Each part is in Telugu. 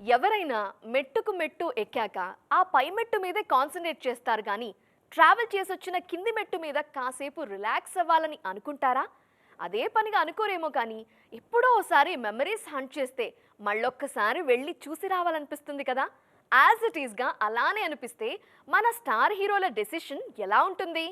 ఎవరైనా మెట్టుకు మెట్టు ఎక్కాక ఆ పై మెట్టు మీదే కాన్సన్ట్రేట్ చేస్తారు కానీ ట్రావెల్ చేసి వచ్చిన కింది మెట్టు మీద కాసేపు రిలాక్స్ అవ్వాలని అనుకుంటారా? అదే పనిగా అనుకోరేమో కానీ ఎప్పుడో ఒకసారి మెమరీస్ హంట్ చేస్తే మళ్ళొక్కసారి వెళ్ళి చూసి రావాలనిపిస్తుంది కదా? యాజ్ ఇట్ ఈస్గా అలానే అనిపిస్తే మన స్టార్ హీరోల డెసిషన్ ఎలా ఉంటుంది?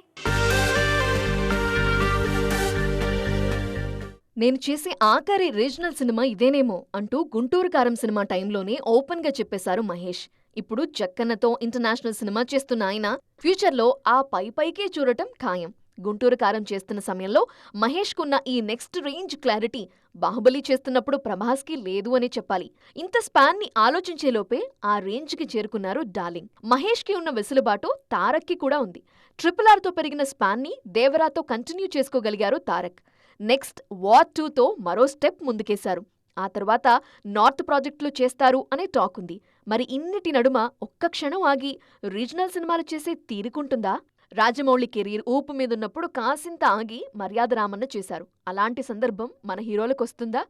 నేను చేసే ఆఖరి రీజనల్ సినిమా ఇదేనేమో అంటూ గుంటూరు కారం సినిమా టైంలోనే ఓపెన్గా చెప్పేశారు మహేష్. ఇప్పుడు జక్కన్నతో ఇంటర్నేషనల్ సినిమా చేస్తున్న ఆయన ఫ్యూచర్లో ఆ పై పైకే చూడటం ఖాయం. గుంటూరు కారం చేస్తున్న సమయంలో మహేష్కున్న ఈ నెక్స్ట్ రేంజ్ క్లారిటీ బాహుబలి చేస్తున్నప్పుడు ప్రభాస్కి లేదు అని చెప్పాలి. ఇంత స్పాన్ని ఆలోచించేలోపే ఆ రేంజ్కి చేరుకున్నారు డార్లింగ్. మహేష్కి ఉన్న వెసులుబాటు తారక్కి కూడా ఉంది. ట్రిపుల్ ఆర్తో పెరిగిన స్పాన్ని దేవరాతో కంటిన్యూ చేసుకోగలిగారు తారక్. నెక్స్ట్ వార్ టూతో మరో స్టెప్ ముందుకేశారు. ఆ తర్వాత నార్త్ ప్రాజెక్టులు చేస్తారు అనే టాక్ ఉంది. మరి ఇన్నిటి నడుమ ఒక్క క్షణం ఆగి రీజనల్ సినిమాలు చేసే తీరుకుంటుందా? రాజమౌళి కెరీర్ ఊపు మీదున్నప్పుడు కాసింత ఆగి మర్యాద రామన్న చేశారు. అలాంటి సందర్భం మన హీరోలకొస్తుందా?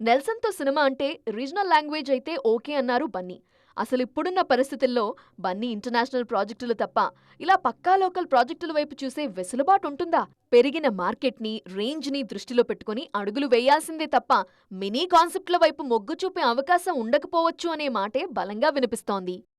నెల్సన్తో సినిమా అంటే రీజనల్ లాంగ్వేజ్ అయితే ఓకే అన్నారు బన్నీ. అసలు ఇప్పుడున్న పరిస్థితుల్లో బన్నీ ఇంటర్నేషనల్ ప్రాజెక్టులు తప్ప ఇలా పక్కా లోకల్ ప్రాజెక్టుల వైపు చూసే వెసులుబాటు ఉంటుందా? పెరిగిన మార్కెట్ని రేంజ్ని దృష్టిలో పెట్టుకుని అడుగులు వేయాల్సిందే తప్ప మినీ కాన్సెప్ట్ల వైపు మొగ్గు చూపే అవకాశం ఉండకపోవచ్చు అనే మాటే బలంగా వినిపిస్తోంది.